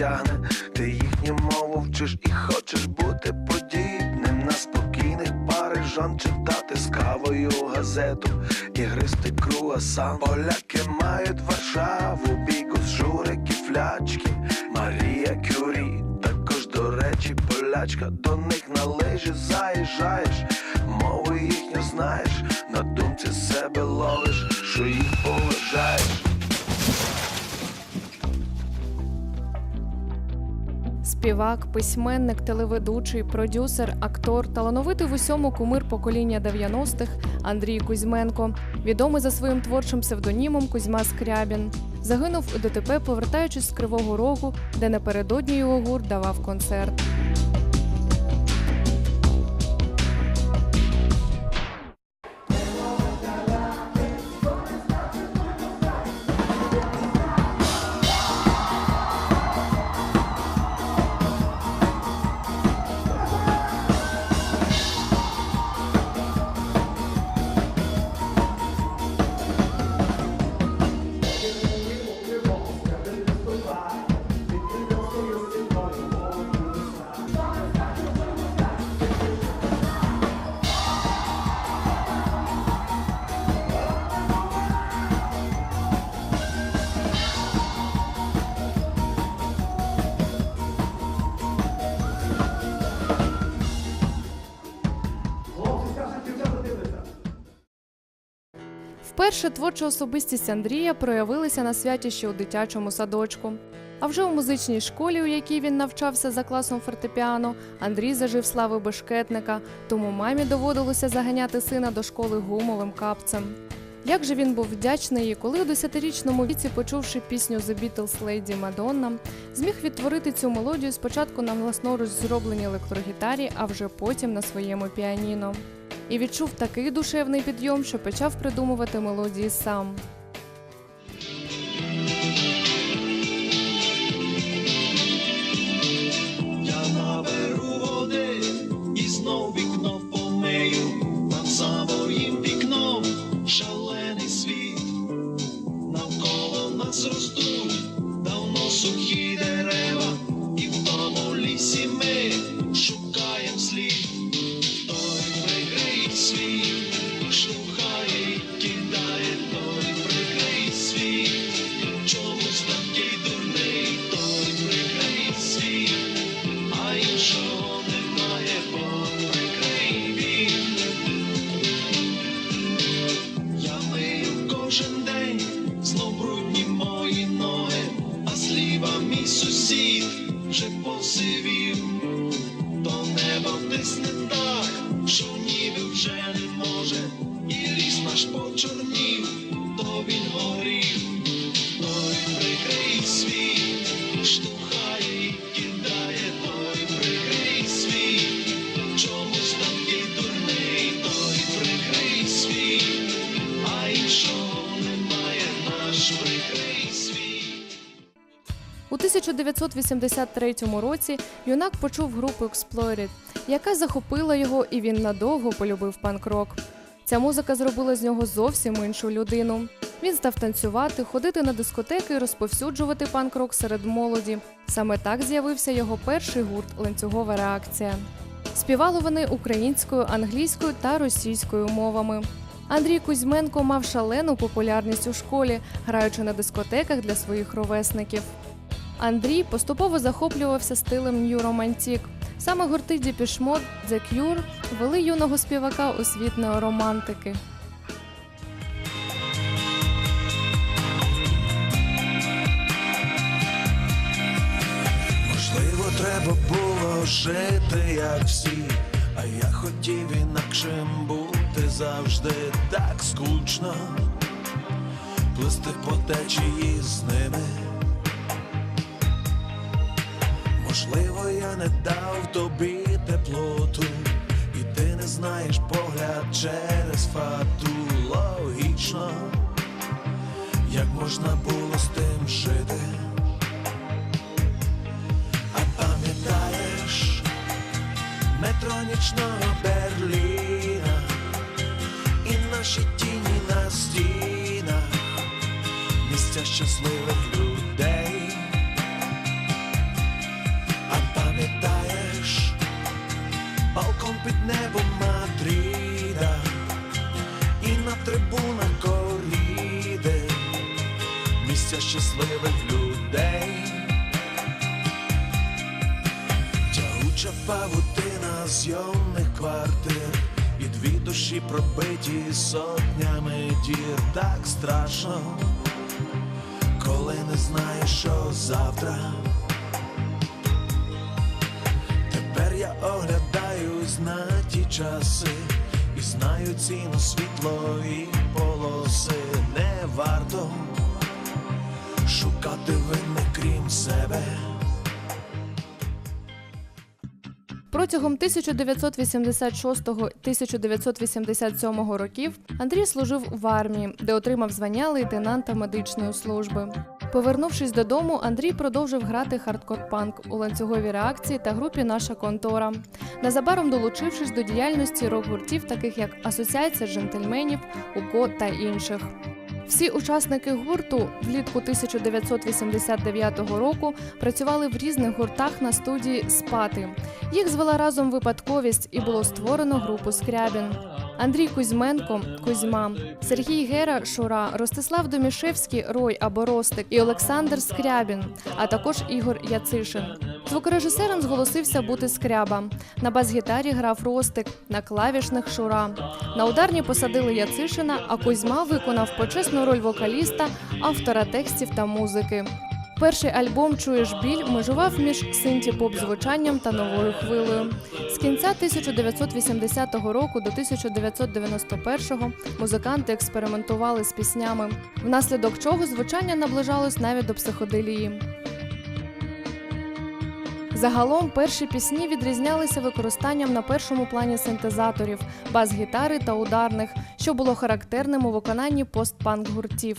тягне, ти їхню мову вчиш і хочеш бути подібним. На спокійних парижан читати з кавою газету. І гристи круасан. Поляки мають Варшаву, бігус, журики, флячки, Марія Кюрі, також до речі, полячка, до них на лижі заїжджаєш, мову їхню знаєш, на думці себе ловиш, що їх поважаєш. Співак, письменник, телеведучий, продюсер, актор, талановитий в усьому кумир покоління 90-х Андрій Кузьменко, відомий за своїм творчим псевдонімом Кузьма Скрябін. Загинув у ДТП, повертаючись з Кривого Рогу, де напередодні його гурт давав концерт. Вперше творча особистість Андрія проявилася на святі ще у дитячому садочку. А вже у музичній школі, у якій він навчався за класом фортепіано, Андрій зажив слави бешкетника, тому мамі доводилося заганяти сина до школи гумовим капцем. Як же він був вдячний, їй, коли у 10-річному віці, почувши пісню The Beatles Lady Madonna, зміг відтворити цю мелодію спочатку на власноруч зробленій електрогітарі, а вже потім на своєму піаніно. І відчув такий душевний підйом, що почав придумувати мелодії сам. Мій вже посивів. то неба тисне так, що ніби вже не 1983 році юнак почув групу Exploited, яка захопила його, і він надовго полюбив панк-рок. Ця музика зробила з нього зовсім іншу людину. Він став танцювати, ходити на дискотеки і розповсюджувати панк-рок серед молоді. Саме так з'явився його перший гурт ланцюгова реакція. Співали вони українською, англійською та російською мовами. Андрій Кузьменко мав шалену популярність у школі, граючи на дискотеках для своїх ровесників. Андрій поступово захоплювався стилем Romantic. Саме гурти Mode, The Cure вели юного співака у світ неоромантики. Можливо, треба було жити, як всі, а я хотів інакшим бути завжди так скучно, плисти по течії з ними. Можливо, я не дав тобі теплоту, і ти не знаєш погляд через фату логічно, як можна було з тим жити. А пам'ятаєш метро нічного Берліна і наші тіні на стінах місця щасливих людей. Під небом Мадрида і на трибунах коріди, місця щасливих людей. Тягуча павутина зйомних квартир І дві душі пробиті сотнями дір Так страшно, коли не знаєш, що завтра. Часи І знаю ціну світлої полоси Не варто шукати вини крім себе. Протягом 1986-1987 років Андрій служив в армії, де отримав звання лейтенанта медичної служби. Повернувшись додому, Андрій продовжив грати хардкор-панк у ланцюговій реакції та групі Наша контора, незабаром долучившись до діяльності рок-гуртів, таких як Асоціація джентльменів, УКО та інших. Всі учасники гурту влітку 1989 року працювали в різних гуртах на студії Спати. Їх звела разом випадковість і було створено групу Скрябін. Андрій Кузьменко Кузьма, Сергій Гера Шура, Ростислав Домішевський Рой або Ростик і Олександр Скрябін, а також Ігор Яцишин. Звукорежисером зголосився бути Скряба. На бас-гітарі грав Ростик, на клавішних Шура. На ударні посадили Яцишина, а Кузьма виконав почесну роль вокаліста, автора текстів та музики. Перший альбом Чуєш біль межував між синті-поп звучанням та новою хвилею. З кінця 1980 року до 1991-го музиканти експериментували з піснями, внаслідок чого звучання наближалось навіть до психоделії. Загалом перші пісні відрізнялися використанням на першому плані синтезаторів, бас-гітари та ударних, що було характерним у виконанні постпанк гуртів.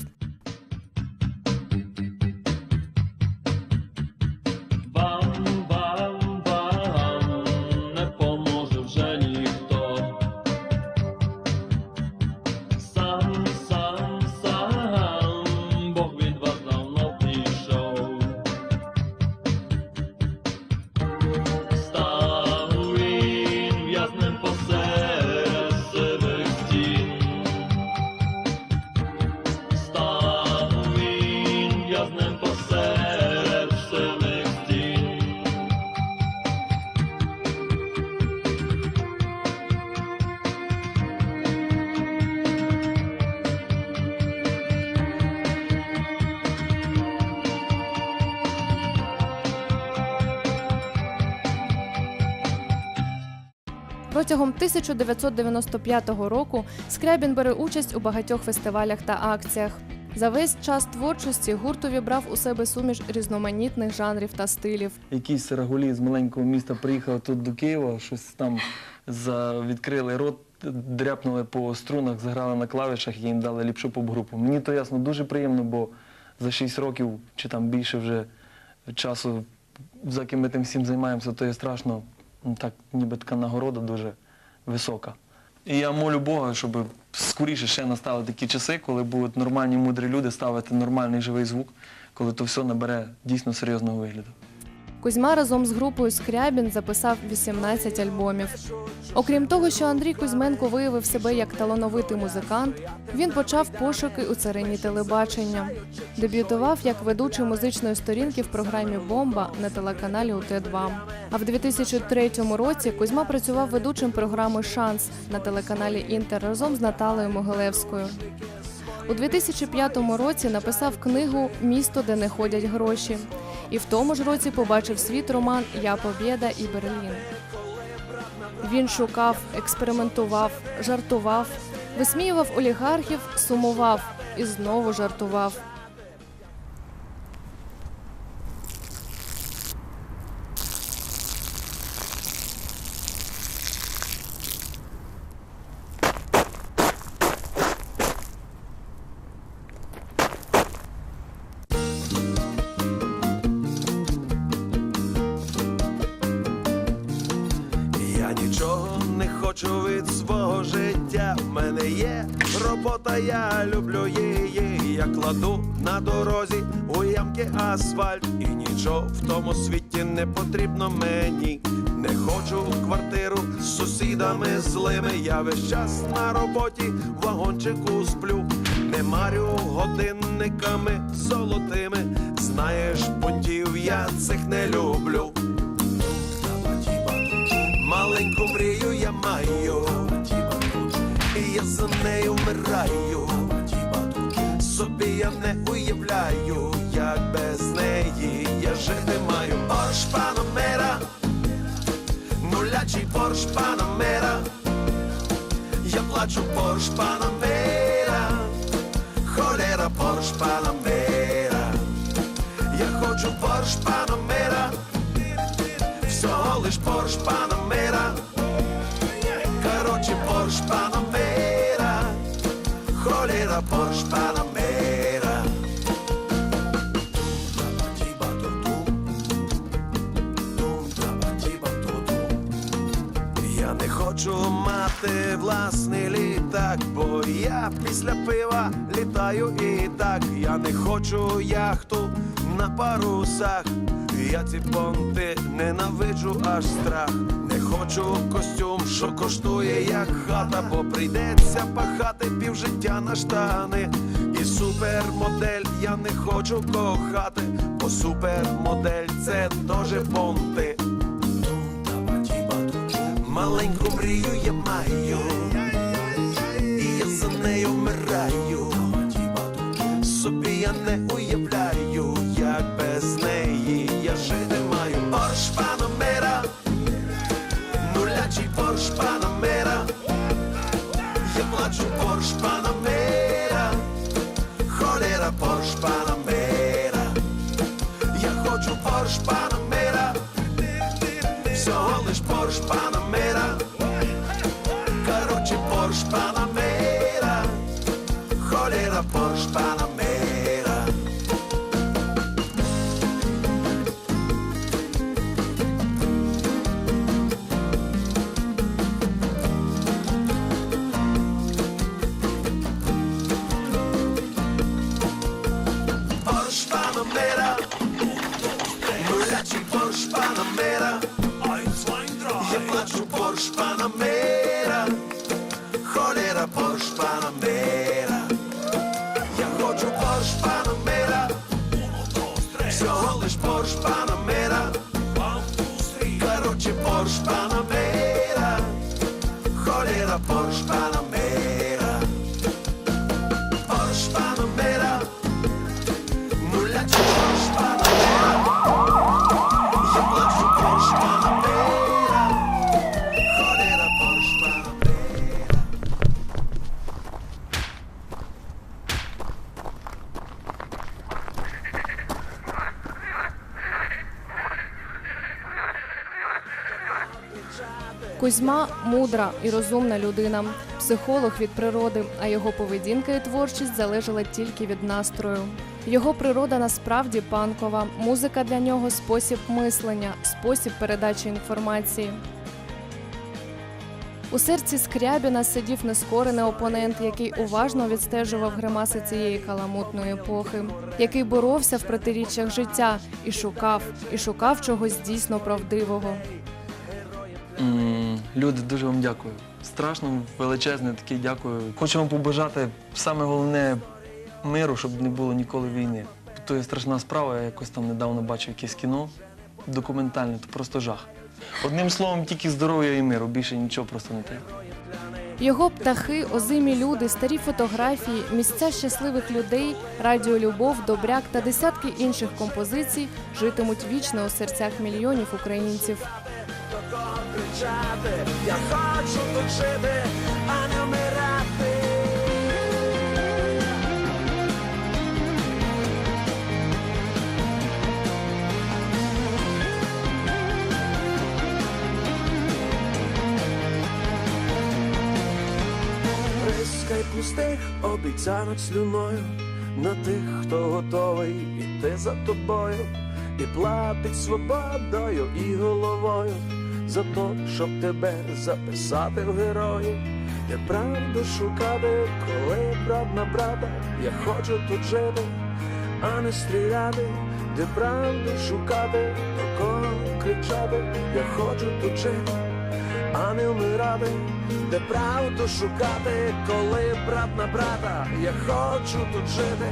Протягом 1995 року Скрябін бере участь у багатьох фестивалях та акціях. За весь час творчості гурт увібрав у себе суміш різноманітних жанрів та стилів. якийсь сирогулі з маленького міста приїхав тут до Києва, щось там відкрили рот, дряпнули по струнах, заграли на клавішах і їм дали ліпшу поп-групу. Мені то ясно дуже приємно, бо за 6 років чи там більше вже часу, за ким ми тим всім займаємося, то є страшно, ну, так ніби така нагорода дуже висока. І я молю Бога, щоб скоріше ще настали такі часи, коли будуть нормальні мудрі люди ставити нормальний живий звук, коли то все набере дійсно серйозного вигляду. Кузьма разом з групою Скрябін записав 18 альбомів. Окрім того, що Андрій Кузьменко виявив себе як талановитий музикант, він почав пошуки у царині телебачення. Дебютував як ведучий музичної сторінки в програмі Бомба на телеканалі УТ2. А в 2003 році Кузьма працював ведучим програми Шанс на телеканалі Інтер разом з Наталею Могилевською. У 2005 році написав книгу Місто, де не ходять гроші. І в тому ж році побачив світ роман Я Побєда і Берлін. Він шукав, експериментував, жартував, висміював олігархів, сумував і знову жартував. Робота, я люблю її. Я кладу на дорозі у ямки асфальт, і нічого в тому світі не потрібно мені. Не хочу квартиру з сусідами злими. Я весь час на роботі в вагончику сплю. Не марю годинниками золотими. Знаєш, понтів я цих не люблю. Нею вмираю. Собі я не уявляю, як без неї я жити маю. Порш Панамера, нулячий Порш Панамера. Я плачу Порш Панамера, холера Порш Панамера. Я хочу Порш Панамера, всього лиш Порш Панамера. Короче, Порш Панамера, холера Порш Панамера. Я не хочу мати власний літак, бо я після пива літаю і так. Я не хочу яхту на парусах. Я ці понти ненавиджу аж страх. Хочу костюм, що коштує як хата, бо прийдеться пахати півжиття на штани. І супермодель я не хочу кохати, бо супермодель це теж понти. Маленьку мрію я маю, і я за нею вмираю. Собі я не уявляю, Кузьма мудра і розумна людина, психолог від природи, а його поведінка і творчість залежала тільки від настрою. Його природа насправді панкова. Музика для нього спосіб мислення, спосіб передачі інформації. У серці Скрябіна сидів нескорений опонент, який уважно відстежував гримаси цієї каламутної епохи, який боровся в протиріччях життя і шукав, і шукав чогось дійсно правдивого. М, Люди, дуже вам дякую. Страшно, величезне таке дякую. Хочу вам побажати саме головне миру, щоб не було ніколи війни. То є страшна справа. Я якось там недавно бачив якесь кіно документальне, то просто жах. Одним словом, тільки здоров'я і миру, більше нічого просто не треба. Його птахи, озимі люди, старі фотографії, місця щасливих людей, радіо Любов, Добряк та десятки інших композицій житимуть вічно у серцях мільйонів українців. Кричати, я хочу тут жити, а не вмирати. Прискай пустих обіцянок слюною на тих, хто готовий іти за тобою, і платить свободою і головою за то, щоб тебе записати в герої. де правду шукати, коли брат на брата, я хочу тут жити, а не стріляти, де правду шукати, до кого кричати, я хочу тут жити, а не вмирати, де правду шукати, коли брат на брата, я хочу тут жити,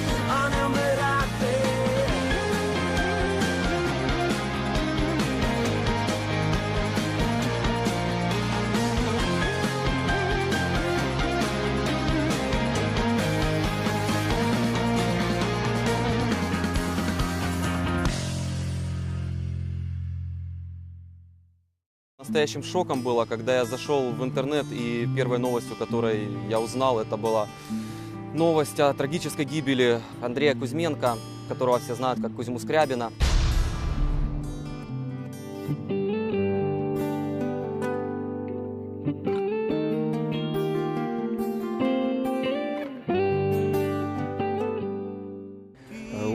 Настоящим шоком было, когда я зашел в интернет и первой новостью, которой я узнал, это была новость о трагической гибели Андрея Кузьменко, которого все знают как Кузьму Скрябина. Э,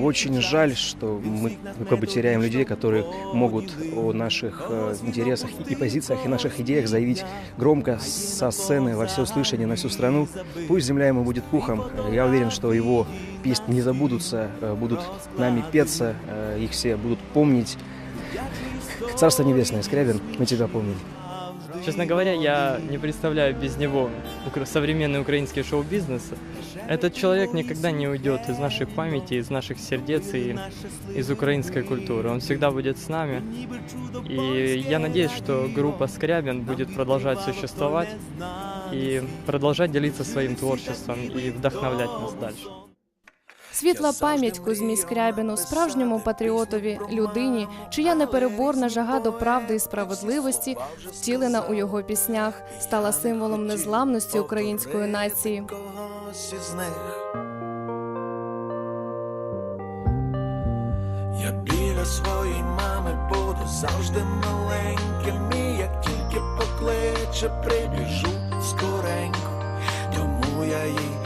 Очень жаль, что мы как бы теряем людей, которые могут о наших э, интересах и позициях, и наших идеях заявить громко со сцены во всеуслышание на всю страну. Пусть земля ему будет пухом. Я уверен, что его песни не забудутся, э, будут нами петься, э, их все будут помнить. Царство небесное, Скрябин, мы тебя помним. Честно говоря, я не представляю без него современный украинский шоу-бизнес. Этот человек никогда не уйдет из нашей памяти, из наших сердец и из украинской культуры. Он всегда будет с нами. И я надеюсь, что группа Скрябин будет продолжать существовать и продолжать делиться своим творчеством и вдохновлять нас дальше. Світла пам'ять Кузьмі Скрябіну, справжньому патріотові, людині, чия непереборна жага до правди і справедливості, втілена у його піснях, стала символом незламності української нації. Я біля своєї мами буду завжди маленьким, і як тільки покличе, прибіжу скоренько, тому я їй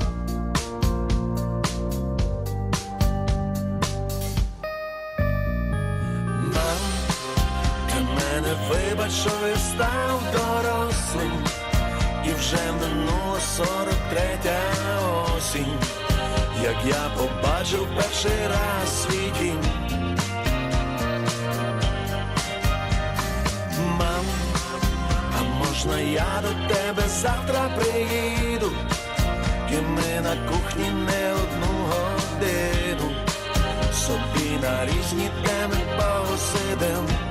Я побачив перший раз свій дім. Мам, а можна я до тебе завтра приїду, і ми на кухні не одну годину собі на різні теми посидим.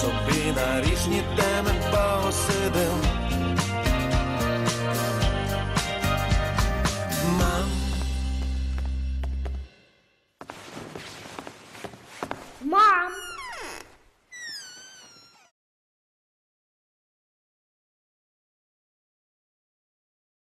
собі на різні теми посидим.